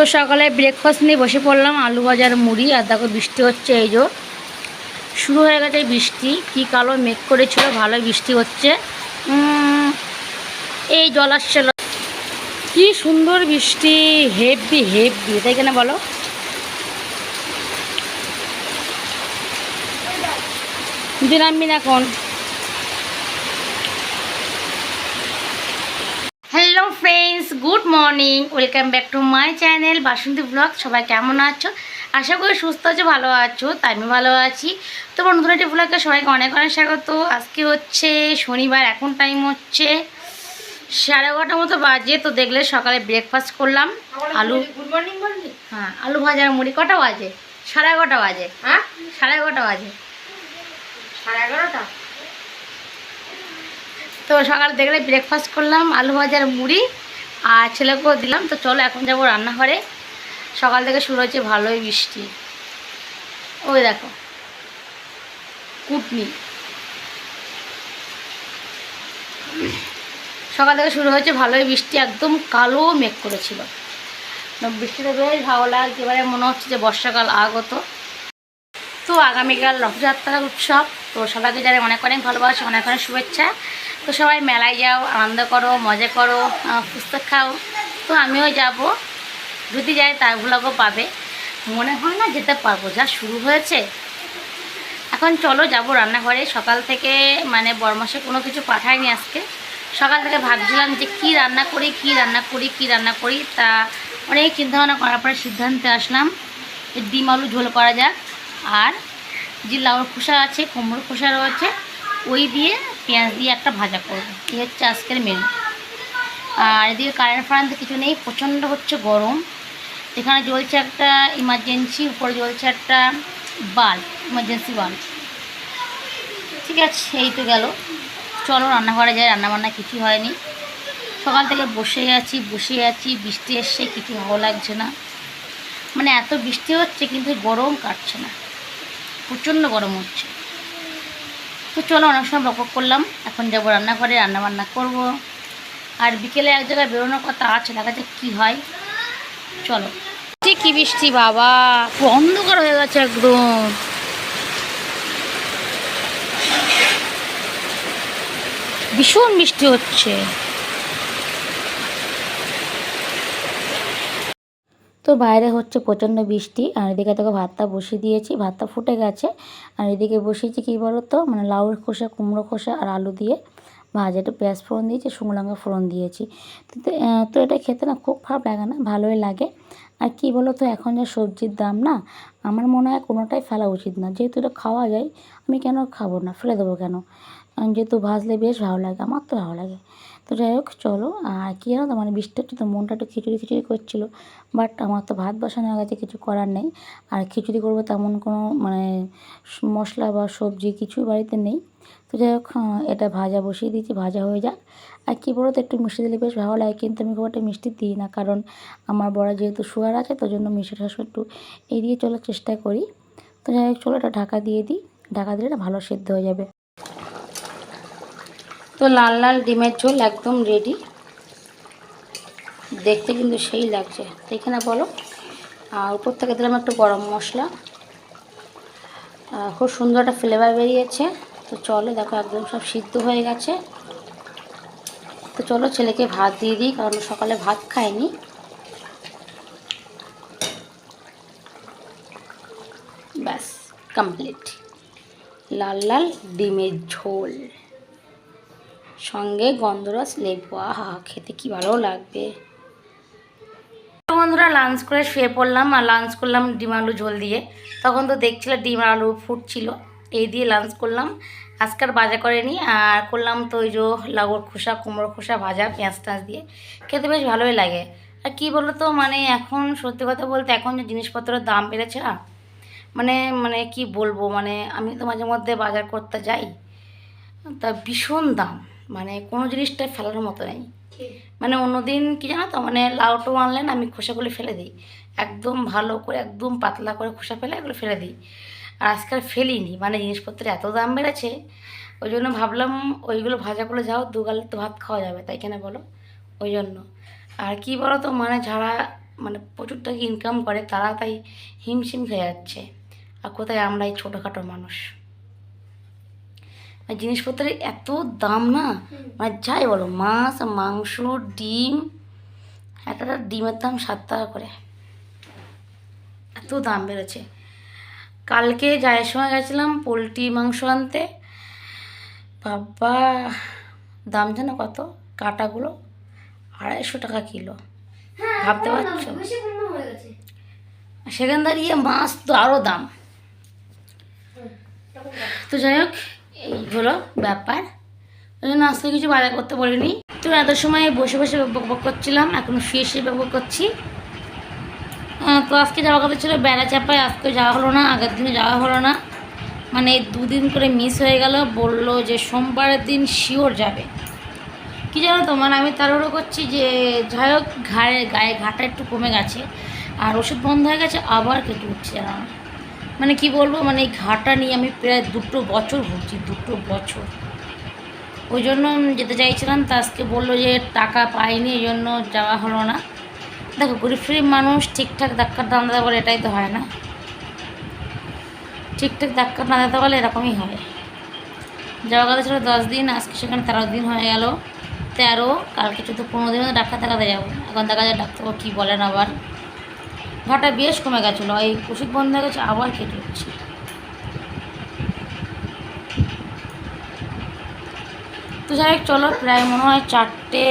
তো সকালে ব্রেকফাস্ট নিয়ে বসে পড়লাম, আলু ভাজার মুড়ি, আর দেখো বৃষ্টি হচ্ছে এই যে। শুরু হয়ে গেছে বৃষ্টি, কি কালো মেঘ করেছিল ভালো বৃষ্টি হচ্ছে। এই জল আসছে কি সুন্দর বৃষ্টি হেভি হেভি তাই কেন বলো। না এখন morning welcome back to my channel Basanti blog সবাই কেমন আছো? আশা করি সুস্থ আছো ভালো আছো তাই আমি ভালো আছি। তো নতুন একটি ব্লগে সবাইকে অনেক অনেক স্বাগত। আজকে হচ্ছে শনিবার এখন টাইম হচ্ছে সাড়ে এগারোটার মতো বাজে তো দেখলে সকালে ব্রেকফাস্ট করলাম। আলু গুড মর্নিং হ্যাঁ আলু ভাজার মুড়ি কটা বাজে? সাড়ে এগারোটা বাজে। হ্যাঁ? সাড়ে এগারোটা বাজে। সাড়ে এগারোটা? তো সকালে দেখলে ব্রেকফাস্ট করলাম আলু ভাজার মুড়ি আর ছেলেকেও দিলাম, তো চলো এখন যাব রান্নাঘরে। সকাল থেকে শুরু হচ্ছে ভালোই বৃষ্টি ওই দেখো, কুটনি। সকাল থেকে শুরু হয়েছে ভালোই বৃষ্টি একদম কালো মেঘ করেছিল। বৃষ্টিটা বেশ ভালো লাগছে, এবারে মনে হচ্ছে যে বর্ষাকাল আগত। তো আগামীকাল রথযাত্রার উৎসব, তো সবাইকে যারা অনেক অনেক ভালোবাসে, অনেক অনেক শুভেচ্ছা। তো সবাই মেলায় যাও, আনন্দ করো, মজা করো পুস্তক খাও। তো আমিও যাব। যদি যাই তার পাবে। মনে হয় না যেতে পারব, যা শুরু হয়েছে। এখন চলো যাব রান্নাঘরে। সকাল থেকে মানে বরমাসে কোনো কিছু পাঠায়নি আজকে। সকাল থেকে ভাবছিলাম যে কি রান্না করি, কি রান্না করি, কি রান্না করি। তা অনেক চিন্তাভাবনা করার পরে সিদ্ধান্তে আসলাম ডিম আলু ঝোল করা যাক। আর যে লাউর খোসা আছে, কুমড়োর খোসা রয়েছে ওই দিয়ে পেঁয়াজ দিয়ে একটা ভাজা করব। এই হচ্ছে আজকের মেনু আর এদিকে কারেন্ট ফারেন্ট কিছু নেই, প্রচণ্ড হচ্ছে গরম। এখানে জ্বলছে একটা ইমার্জেন্সি উপরে জ্বলছে একটা বাল্ব ইমার্জেন্সি বাল্ব ঠিক আছে, এই তো গেল। চলো, রান্নাঘরে যাই, রান্নাবান্না কিছু হয়নি। সকাল থেকে বসে আছি বসে আছি, বৃষ্টি এসছে, কিছু ভালো লাগছে না। মানে এত বৃষ্টি হচ্ছে, কিন্তু গরম কাটছে না। প্রচণ্ড গরম হচ্ছে। তো চলো অনেক সময় বক করলাম। এখন যাব রান্নাঘরে রান্না বান্না করব। আর বিকেলে এক জায়গায় বেরোনোর কথা আছে, দেখা যাক কী হয়। চলো। কি বৃষ্টি বাবা অন্ধকার হয়ে গেছে একদম। ভীষণ বৃষ্টি হচ্ছে। তো বাইরে হচ্ছে প্রচণ্ড বৃষ্টি, আর এদিকে তোকে ভাতটা বসিয়ে দিয়েছি, ভাতটা ফুটে গেছে, আর এদিকে বসিয়েছি কী বলো তো মানে লাউর খোসা, কুমড়ো খোসা আর আলু দিয়ে ভাজা, একটু পেঁয়াজ ফোড়ন দিয়েছি শুকনো লঙ্কা ফোড়ন দিয়েছি। তো তো এটা খেতে না খুব খারাপ লাগে না, ভালোই লাগে। আর কী বলো তো এখন যা সবজির দাম না, আমার মনে হয় কোনোটাই ফেলা উচিত না, যেহেতু এটা খাওয়া যায়, আমি কেন খাব না, ফেলে দেবো কেন? যেহেতু ভাজলে বেশ ভালো লাগে, আমার তো ভালো লাগে। তো যাই হোক, চলো। আর কী জানো তো মানে বৃষ্টি হচ্ছে তো মনটা একটু খিচুড়ি খিচুড়ি করছিল। বাট আমার তো ভাত বসানো হয়ে গেছে, কিছু করার নেই। আর খিচুড়ি করব তেমন কোনো মানে মশলা বা সবজি কিছুই বাড়িতে নেই। তো যাই হোক এটা ভাজা বসিয়ে দিয়েছি, ভাজা হয়ে যাক। আর কী বলো তো একটু মিষ্টি দিলে বেশ ভালো লাগে, কিন্তু আমি খুব একটা মিষ্টি দিই না। কারণ আমার বড়া যেহেতু সুগার আছে, তো জন্য মিষ্টি মিষ্টিটা একটু এড়িয়ে চলার চেষ্টা করি। তো যাই হোক, চলো এটা ঢাকা দিয়ে দিই। ঢাকা দিলে এটা ভালো সেদ্ধ হয়ে যাবে। তো লাল লাল ডিমের ঝোল একদম রেডি দেখতে কিন্তু সেই লাগছে। তো এখানে বলো আর উপর থেকে দিলাম একটু গরম মশলা। খুব সুন্দর একটা ফ্লেভার বেরিয়েছে। তো চলো, দেখো একদম সব সিদ্ধ হয়ে গেছে। তো চলো, ছেলেকে ভাত দিয়ে দিই, কারণ সকালে ভাত খায়নি। ব্যাস কমপ্লিট লাল লাল ডিমের ঝোল। সঙ্গে গন্ধরস লেবু। আহা, খেতে কি ভালো লাগবে। বন্ধুরা লাঞ্চ করে শুয়ে পড়লাম আর লাঞ্চ করলাম ডিম আলু ঝোল দিয়ে। তখন তো দেখছিল ডিম আলু ফুটছিল, এই দিয়ে লাঞ্চ করলাম। আজকাল ভাজা করেনি, আর করলাম তো ওই যে লাউর খোসা কুমড়ো খোসা ভাজা, পেঁয়াজ টাঁচ দিয়ে। খেতে বেশ ভালোই লাগে। আর কী বলো তো মানে এখন সত্যি কথা বলতে এখন যে জিনিসপত্রের দাম বেড়েছে না মানে মানে কি বলব মানে আমি তো মাঝে মধ্যে বাজার করতে যাই, তা ভীষণ দাম। মানে কোনো জিনিসটা ফেলার মতো নেই। মানে অন্যদিন কি জানো তো মানে লাউটো আনলেন আমি খোসাগুলো ফেলে দিই। একদম ভালো করে একদম পাতলা করে খোসা ফেলে এগুলো ফেলে দিই। আর আজকাল ফেলিনি মানে জিনিসপত্রের এত দাম বেড়েছে ওই জন্য ভাবলাম ওইগুলো ভাজাগুলো যাও দুগালে তো ভাত খাওয়া যাবে তাই কেন বলো? ওই জন্য। আর কি বলো তো মানে যারা মানে প্রচুর টাকা ইনকাম করে তারা তাই হিমশিম খেয়ে যাচ্ছে। আর কোথায় আমরা এই ছোটোখাটো মানুষ। আর জিনিসপত্রের এত দাম না? মানে যাই বলো মাছ মাংস ডিম একটা ডিমের দাম সাত টাকা করে। এত দাম বেড়েছে। কালকে যাওয়ার সময় গেছিলাম পোলট্রি মাংস আনতে। বাবা দাম জানো কত? কাটাগুলো আড়াইশো টাকা কিলো। ভাবতে পারছ? সেখান দাঁড়িয়ে মাছ তো আরও দাম। তো যাই হোক এই হলো ব্যাপার। ওই জন্য আজকে কিছু বাজার করতে বলিনি। তো এত সময় বসে বসে বক করছিলাম, এখন শুয়ে শুয়ে বক করছি। তো আজকে যাওয়ার কথা ছিল বেড়া চাপায়, আজকে যাওয়া হলো না, আগের দিনে যাওয়া হলো না। মানে দুদিন করে মিস হয়ে গেল, বলল যে সোমবারের দিন শিওর যাবে। কি জানো তো মানে আমি তাড়াহুড়ো করছি যে যাই হোক, ঘাড়ে, গায়ে ঘাটা একটু কমে গেছে, আর ওষুধ বন্ধ হয়ে গেছে, আবার কেটে উঠছে জানো। মানে কি বলব মানে এই ঘাটা নিয়ে আমি প্রায় দুটো বছর ভুগছি, দুটো বছর। ওই জন্য যেতে চাইছিলাম, তা আজকে বলল যে টাকা পাইনি, এই জন্য যাওয়া হলো না। দেখো, গরিব মানুষ ঠিকঠাক ডাক্তার দাম দিতে বলে এটাই তো হয় না। ঠিকঠাক ডাক্তার না দিতে বলে এরকমই হয়। যাওয়া কথা ছিল দশ দিন, আজকে সেখানে তেরো দিন হয়ে গেল। তেরো, কালকে চোদ্দ, পনেরো দিন ডাক্তার দেখাতে যাব। এখন দেখা যায় ডাক্তারবাবু কী বলেন আবার। ঘাটা বেশ কমে গেছিল এই ওষুধ বন্ধ হয়ে গেছে আবার কেটে উঠছে তো যাই হোক চলো প্রায় মনে হয় চারটে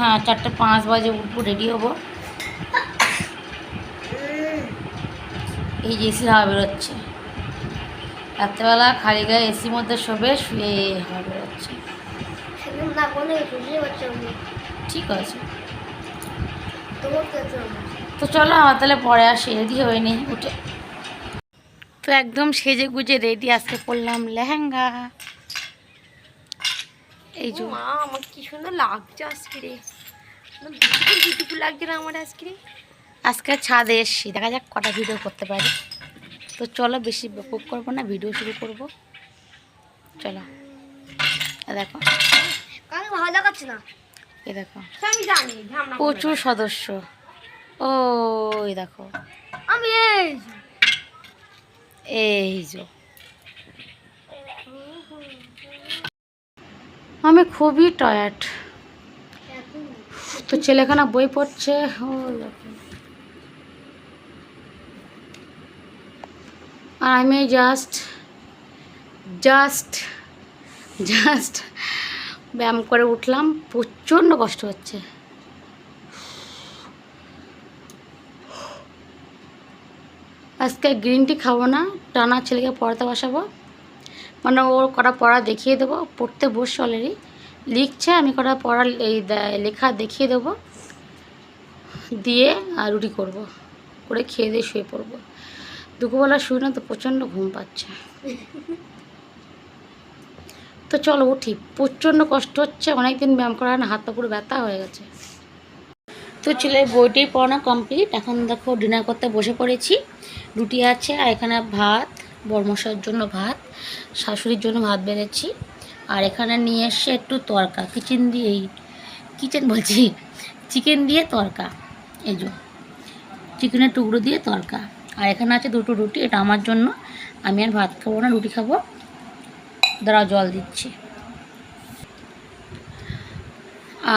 হ্যাঁ চারটে পাঁচ বাজে উঠবো রেডি হব। এই যে এসির হাওয়া বেরোচ্ছে। রাত্রেবেলা খালি গায়ে এসির মধ্যে শোবে শুয়ে হাওয়া বেরোচ্ছে। ঠিক আছে। তো চলো আমার তাহলে পরে আসি রেডি হয়নি উঠে। তো একদম সেজে গুজে রেডি আজকে পরলাম লেহেঙ্গা। এই যে। মা আমার কি সুন্দর লাগছে আজকে রে। বিউটিফুল বিউটিফুল লাগছে না আমার আজকে রে। আজকে ছাদে এসছি দেখা যাক কটা ভিডিও করতে পারি। তো চলো বেশি বুক করব না ভিডিও শুরু করব। চলো। দেখো। ভালো দেখাচ্ছে না। এ দেখো। সে আমি জানি ঝামনা প্রচুর সদস্য। ও দেখো। আমি এই এই যে। আমি খুবই টায়ার্ড তো ছেলেখানা বই পড়ছে। দেখো। আর আমি জাস্ট জাস্ট জাস্ট ব্যায়াম করে উঠলাম। প্রচণ্ড কষ্ট হচ্ছে। আজকে গ্রিন টি খাব না, টানা ছেলেকে পড়াতে বসাবো। মানে ওর কটা পড়া দেখিয়ে দেবো, পড়তে বসছে অলরেডি লিখছে, আমি কটা পড়া এই লেখা দেখিয়ে দেবো। দিয়ে আর রুটি করব, করে খেয়ে দিয়ে শুয়ে পড়ব। দুপুরবেলা শুয়ে না তো প্রচণ্ড ঘুম পাচ্ছে। তো চলো উঠি, প্রচণ্ড কষ্ট হচ্ছে অনেক দিন ব্যায়াম করা হয় না, হাত পা ব্যথা হয়ে গেছে। তো ছেলের বইটি পড়ানো কমপ্লিট। এখন দেখো ডিনার করতে বসে পড়েছি। রুটি আছে আর এখানে ভাত বর্মশার জন্য ভাত, শাশুড়ির জন্য ভাত বেড়েছি আর এখানে নিয়ে এসছে একটু তরকা, কিচেন দিয়ে এই কিচেন বলছি, চিকেন দিয়ে তরকা, এই যে, চিকেনের টুকরো দিয়ে তরকা। আর এখানে আছে দুটো রুটি, এটা আমার জন্য। আমি আর ভাত খাব না, রুটি খাব। দাঁড়াও, জল দিচ্ছি।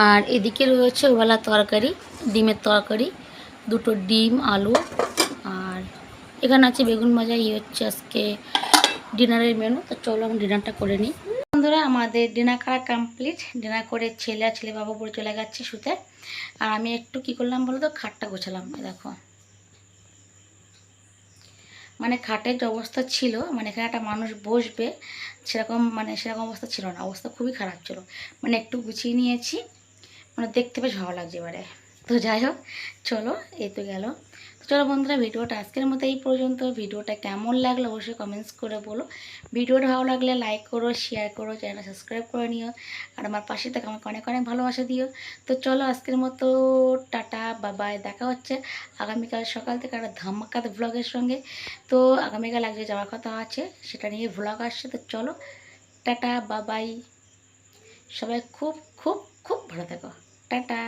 আর এদিকে রয়েছে ওবেলা তরকারি। ডিমের তরকারি, দুটো ডিম, আলু, আর এখানে আছে বেগুন ভাজা ইয়ে হচ্ছে আজকে ডিনারের মেনু তো চলো আমি ডিনারটা করে নিই। বন্ধুরা, আমাদের ডিনার করা কমপ্লিট ডিনার করে ছেলে আর ছেলে বাবা পরে চলে যাচ্ছে শুতে। আর আমি একটু কি করলাম বলো তো খাটটা গোছালাম দেখো। মানে খাটের যে অবস্থা ছিল মানে এখানে একটা মানুষ বসবে, সেরকম মানে সেরকম অবস্থা ছিল না। অবস্থা খুবই খারাপ ছিল। মানে একটু গুছিয়ে নিয়েছি। মানে দেখতে বেশ ভালো লাগছে এবারে। তো যাই হোক, চলো, এই তো গেল। চলো বন্ধুরা, ভিডিওটা আজকের মতো এই পর্যন্ত। ভিডিওটা কেমন লাগল অবশ্যই কমেন্টস করে বলো। ভিডিওটা ভালো লাগলে লাইক করো শেয়ার করো চ্যানেলটা সাবস্ক্রাইব করে নিও। আর আমার পাশে থেকে আমাকে অনেক অনেক ভালোবাসা দিও। তো চলো, আজকের মতো টাটা বাবাই দেখা হচ্ছে আগামীকাল সকাল থেকে একটা ধামাকাত ভ্লগের সঙ্গে। তো আগামীকাল যে যাওয়ার কথা আছে, সেটা নিয়ে ভ্লগ আসছে। তো চলো, টাটা বাবাই সবাই খুব খুব খুব ভালো থেকো। টাটা।